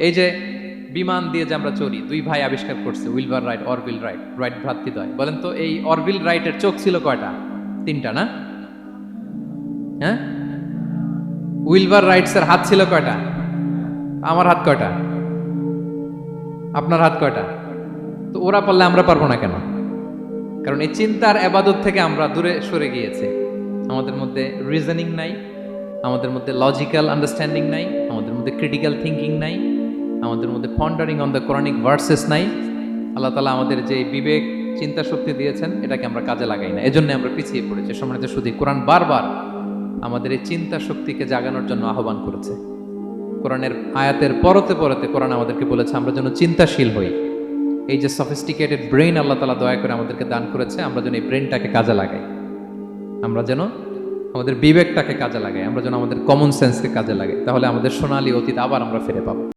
এই যে বিমান দিয়ে যে আমরা চড়ি, দুই ভাই আবিষ্কার করছে, উইলভার রাইট অরবিল রাইট রাইট ভ্রাতৃদ্বয় বলেন তো, এই অরবিল রাইটের চোখ ছিল কয়টা? তিনটা না? হ্যাঁ? উইলভার রাইটসের হাত ছিল কয়টা? আমার হাত কয়টা? আপনার হাত কয়টা? তো ওরা পারলে আমরা পারব না কেন? কারণ এই চিন্তার আবাদত থেকে আমরা দূরে সরে গিয়েছি। আমাদের মধ্যে রিজনিং নাই, আমাদের মধ্যে লজিক্যাল আন্ডারস্ট্যান্ডিং নাই, আমাদের মধ্যে ক্রিটিক্যাল থিঙ্কিং নাই আমাদের মধ্যে pondering on the Quranic verses নাই। আল্লাহ তালা আমাদের যে বিবেক, চিন্তা শক্তি দিয়েছেন, এটাকে আমরা কাজে লাগাই না। এজন্য আমরা পিছিয়ে পড়েছি। সম্মানিত শুধু কোরআন বারবার আমাদের এই চিন্তা শক্তিকে জাগানোর জন্য আহ্বান করেছে। কোরআনের আয়াতের পরতে পরতে কোরআন আমাদেরকে বলেছে, আমরা যেন চিন্তাশীল হই। এই যে সফিস্টিকেটেড ব্রেন আল্লাহ তালা দয়া করে আমাদেরকে দান করেছে, আমরা যেন এই ব্রেনটাকে কাজে লাগাই। আমরা যেন আমাদের বিবেকটাকে কাজে লাগাই। আমরা যেন আমাদের কমন সেন্সকে কাজে লাগাই। তাহলে আমাদের সোনালী অতীত আবার আমরা ফিরে পাবো।